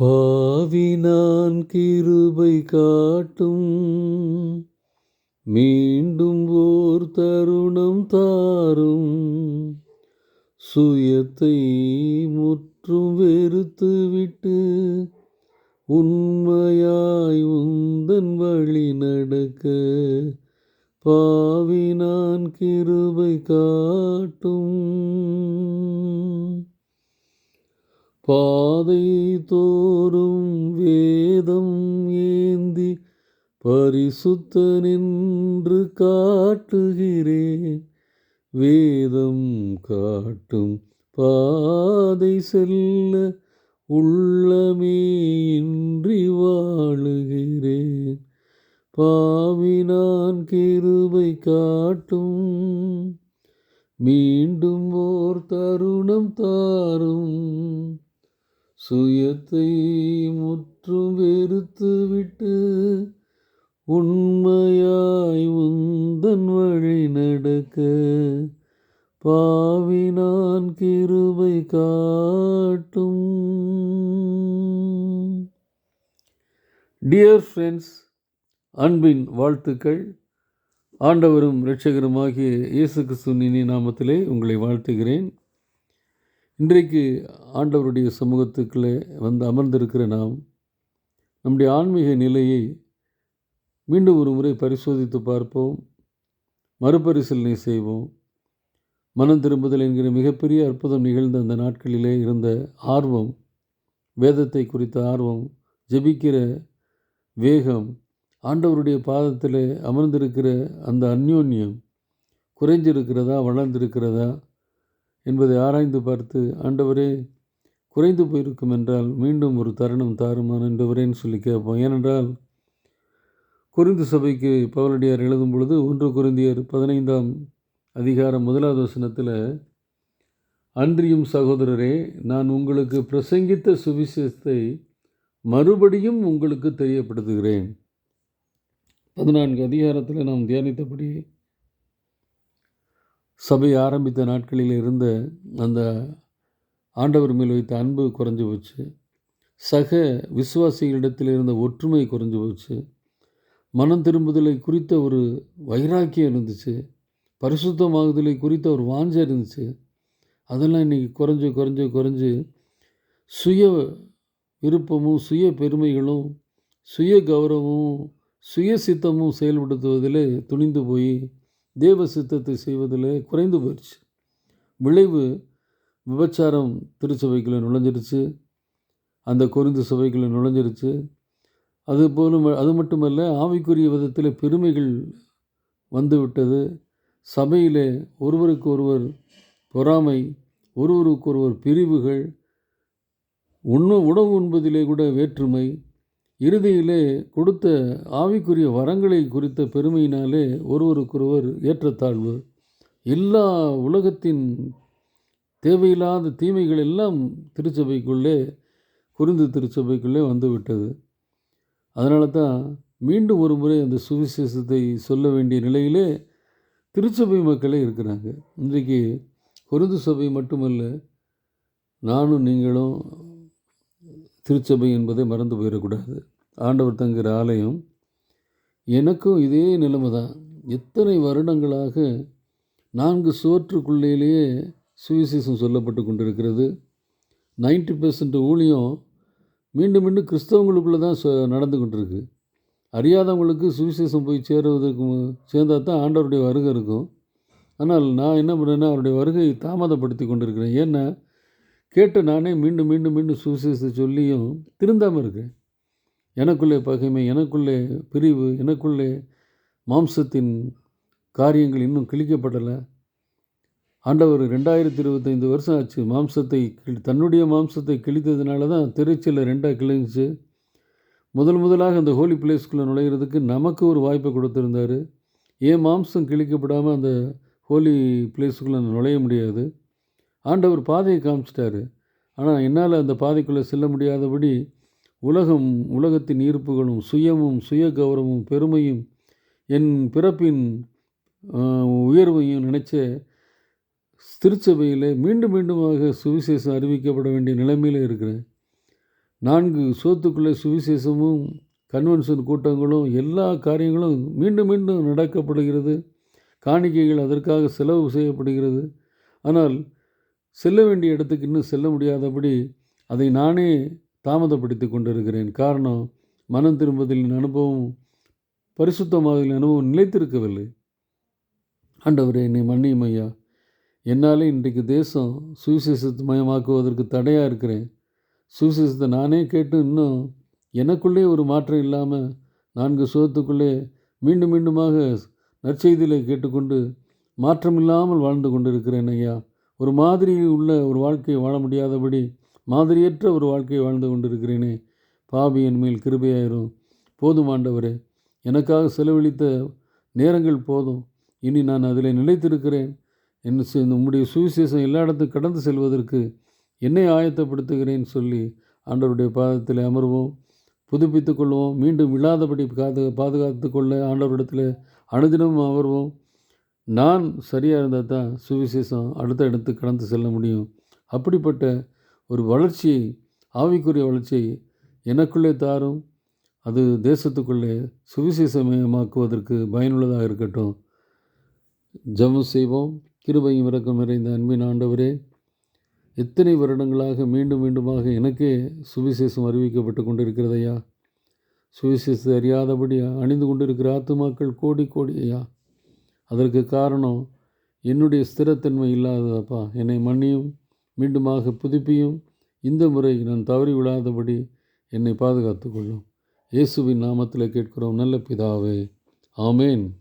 பாவினான் கிருபை காட்டும். மீண்டும் ஓர் தருணம் தாரும். சுயத்தை முற்றும் வெறுத்துவிட்டு உண்மையாய் உந்தன் வழி நடக்க பாவினான் கிருபை காட்டும். பாதை தோறும் வேதம் ஏந்தி பரிசுத்த நின்று காட்டுகிறேன். வேதம் காட்டும் பாதை செல்ல உள்ளமே இன்றி வாழுகிறேன். பாவினான் கிருபை காட்டும் மீண்டும் ஓர் தருணம் தாரும். சுயத்தை முற்றும் வெறுத்துவிட்டு உண்மையாய் உந்தன் வழி நடக்க பாவி நான் கிருபை காட்டும். டியர் ஃப்ரெண்ட்ஸ் அன்பின் வாழ்த்துக்கள். ஆண்டவரும் இரட்சகருமாகிய இயேசு கிறிஸ்துவின் நாமத்திலே உங்களை வாழ்த்துகிறேன். இன்றைக்கு ஆண்டவருடைய சமூகத்துக்குள்ளே வந்து அமர்ந்திருக்கிற நாம் நம்முடைய ஆன்மீக நிலையை மீண்டும் ஒரு முறை பரிசோதித்து பார்ப்போம் மறுபரிசீலனை செய்வோம். மனம் திரும்புதல் என்கிற மிகப்பெரிய அற்புதம் நிகழ்ந்த அந்த நாட்களிலே இருந்த ஆர்வம் வேதத்தை குறித்த ஆர்வம் ஜெபிக்கிற வேகம் ஆண்டவருடைய பாதத்தில் அமர்ந்திருக்கிற அந்த அந்யோன்யம் குறைஞ்சிருக்கிறதா வளர்ந்திருக்கிறதா என்பதை ஆராய்ந்து பார்த்து ஆண்டவரே குறைந்து போயிருக்கும் என்றால் மீண்டும் ஒரு தருணம் தாருமான என்றவரேன்னு சொல்லி கேட்போம். ஏனென்றால் குறிந்து சபைக்கு பவலடியார் எழுதும் பொழுது ஒன்று குறிந்தியர் பதினைந்தாம் அதிகாரம் முதலாவது வசனத்தில் அன்றியும் சகோதரரே நான் உங்களுக்கு பிரசங்கித்த சுவிசேஷத்தை மறுபடியும் உங்களுக்கு தெரியப்படுத்துகிறேன். பதினான்கு அதிகாரத்தில் நாம் தியானித்தபடி சபை ஆரம்பித்த நாட்களில் இருந்த அந்த ஆண்டவர் மேல் வைத்த அன்பு குறைஞ்சு போச்சு. சக விசுவாசிகளிடத்தில் இருந்த ஒற்றுமை குறைஞ்சு போச்சு. மனம் திரும்புதலை குறித்த ஒரு வைராக்கியம் இருந்துச்சு. பரிசுத்தமாகுதலை குறித்த ஒரு வாஞ்சை இருந்துச்சு. அதெல்லாம் இன்றைக்கி குறைஞ்சு குறைஞ்சு குறைஞ்சு சுய விருப்பமும் சுய பெருமைகளும் சுய கௌரவமும் சுய சித்தமும் செயல்படுத்துவதில் துணிந்து போய் தேவ சித்தத்தை செய்வதில் குறைந்து போயிடுச்சு. விளைவு விபச்சாரம் திருச்சபைக்குள்ளே நுழைஞ்சிருச்சு அந்த குறிந்து சபைக்குள்ளே நுழைஞ்சிருச்சு அது போலும் அது மட்டுமல்ல ஆவிக்குரிய விதத்தில் பெருமைகள் வந்துவிட்டது. சபையிலே ஒருவருக்கு ஒருவர் பொறாமை ஒருவருக்கு ஒருவர் பிரிவுகள் உண்ண உணவு உண்பதிலே கூட வேற்றுமை இறுதியிலே கொடுத்த ஆவிக்குரிய வரங்களை குறித்த பெருமையினாலே ஒருவருக்கொருவர் ஏற்றத்தாழ்வு. எல்லா உலகத்தின் தேவையில்லாத தீமைகள் எல்லாம் திருச்சபைக்குள்ளே குறிந்து திருச்சபைக்குள்ளே வந்துவிட்டது. அதனால தான் மீண்டும் ஒரு முறை அந்த சுவிசேஷத்தை சொல்ல வேண்டிய நிலையிலே திருச்சபை மக்களே இருக்கிறாங்க. இன்றைக்கு குருந்து சபை மட்டுமல்ல நானும் நீங்களும் திருச்சபை என்பதை மறந்து போயிடக்கூடாது. ஆண்டவர் தங்குகிற ஆலயம் எனக்கும் இதே நிலைமை தான் எத்தனை வருடங்களாக நான்கு சுவற்றுக்குள்ளேலேயே சுவிசேஷம் சொல்லப்பட்டு கொண்டிருக்கிறது. நைன்டி பெர்சன்ட் ஊழியம் மீண்டும் மீண்டும் கிறிஸ்தவங்களுக்குள்ளே தான் நடந்து கொண்டிருக்கு. அறியாதவங்களுக்கு சுவிசேஷம் போய் சேருவதற்கு சேர்ந்தால் தான் ஆண்டவருடைய வருகை இருக்கும். ஆனால் நான் என்ன பண்ணுறேன்னா அவருடைய வருகையை தாமதப்படுத்தி கொண்டிருக்கிறேன். ஏன்னா கேட்டு நானே மீண்டும் மீண்டும் மீண்டும் சுவிசேஷத்தை சொல்லியும் திருந்தாமல் இருக்கேன் எனக்குள்ளே பகைமை எனக்குள்ளே பிரிவு எனக்குள்ளே மாம்சத்தின் காரியங்கள் இன்னும் கிழிக்கப்படலை. ஆண்டவர் ரெண்டாயிரத்தி இருபத்தைந்து வருஷம் ஆச்சு மாம்சத்தை தன்னுடைய மாம்சத்தை கிழித்ததுனால தான் திருச்சியில் ரெண்டாக கிழிஞ்சிச்சு முதல் முதலாக அந்த ஹோலி பிளேஸ்குள்ளே நுழையிறதுக்கு நமக்கு ஒரு வாய்ப்பை கொடுத்துருந்தாரு. ஏன் மாம்சம் கிழிக்கப்படாமல் அந்த ஹோலி பிளேஸுக்குள்ளே நுழைய முடியாது? ஆண்டவர் பாதையை காமிச்சிட்டாரு. ஆனால் என்னால் அந்த பாதைக்குள்ளே செல்ல முடியாதபடி உலகம் உலகத்தின் ஈர்ப்புகளும் சுயமும் சுய கௌரவமும் பெருமையும் என் பிறப்பின் உயர்வையும் நினச்ச திருச்சபையில் மீண்டும் மீண்டுமாக சுவிசேஷம் அறிவிக்கப்பட வேண்டிய நிலைமையில் இருக்கிறேன். நான்கு சோத்துக்குள்ளே சுவிசேஷமும் கன்வென்ஷன் கூட்டங்களும் எல்லா காரியங்களும் மீண்டும் மீண்டும் நடக்கப்படுகிறது. காணிக்கைகள் அதற்காக செலவு செய்யப்படுகிறது. ஆனால் செல்ல வேண்டிய இடத்துக்கு இன்னும் செல்ல முடியாதபடி அதை நானே தாமதப்படுத்தி கொண்டிருக்கிறேன். காரணம் மனம் திரும்புதலின் அனுபவம் பரிசுத்தமாக அனுபவம் நிலைத்திருக்கவில்லை. ஆண்டவரே என்னை மன்னியும் ஐயா. என்னாலே இன்றைக்கு தேசம் சுவிசேஷத்து மயமாக்குவதற்கு தடையாக இருக்கிறேன். சுவிசேஷத்தை நானே கேட்டு இன்னும் எனக்குள்ளே ஒரு மாற்றம் இல்லாமல் நான்கு சுகத்துக்குள்ளே மீண்டும் மீண்டுமாக நற்செய்தியில் கேட்டுக்கொண்டு மாற்றமில்லாமல் வாழ்ந்து கொண்டிருக்கிறேன் ஐயா. ஒரு மாதிரி உள்ள ஒரு வாழ்க்கையை வாழ முடியாதபடி மாதிரியற்ற ஒரு வாழ்க்கையை வாழ்ந்து கொண்டிருக்கிறேனே. பாவி என் மேல் கிருபையாயிரும். போதும் ஆண்டவரே எனக்காக செலவழித்த நேரங்கள் போதும். இனி நான் அதில் நிலைத்திருக்கிறேன். என்ன உம்முடைய சுவிசேஷம் எல்லா இடத்துக்கும் கடந்து செல்வதற்கு என்னை ஆயத்தப்படுத்துகிறேன் சொல்லி ஆண்டவருடைய பாதத்தில் அமர்வோம். புதுப்பித்து கொள்வோம். மீண்டும் விழாதபடி காது பாதுகாத்து கொள்ள ஆண்டவரிடத்தில் அனுதினமும் அமர்வோம். நான் சரியாக இருந்தால் தான் சுவிசேஷம் அடுத்த இடத்துக்கு கடந்து செல்ல முடியும். அப்படிப்பட்ட ஒரு வளர்ச்சியை ஆவிக்குரிய வளர்ச்சியை எனக்குள்ளே தாரும். அது தேசத்துக்குள்ளே சுவிசேஷமயமாக்குவதற்கு பயனுள்ளதாக இருக்கட்டும். ஜெபம் செய்வோம். கிருபையும் இறக்கம் நிறைந்த அன்பின் ஆண்டவரே எத்தனை வருடங்களாக மீண்டும் மீண்டுமாக எனக்கே சுவிசேஷம் அறிவிக்கப்பட்டு கொண்டிருக்கிறதையா? சுவிசேஷத்தை அறியாதபடி அணிந்து கொண்டிருக்கிற ஆத்துமாக்கள் கோடி கோடி ஐயா அதற்கு காரணம் என்னுடைய ஸ்திரத்தன்மை இல்லாததப்பா. என்னை மன்னியும். மீண்டுமாக புதுப்பியும். இந்த முறை நான் தவறி விடாதபடி என்னை பாதுகாத்து கொள்ளும். இயேசுவின் நாமத்தில் கேட்கிறோம் நல்ல பிதாவே. ஆமேன்.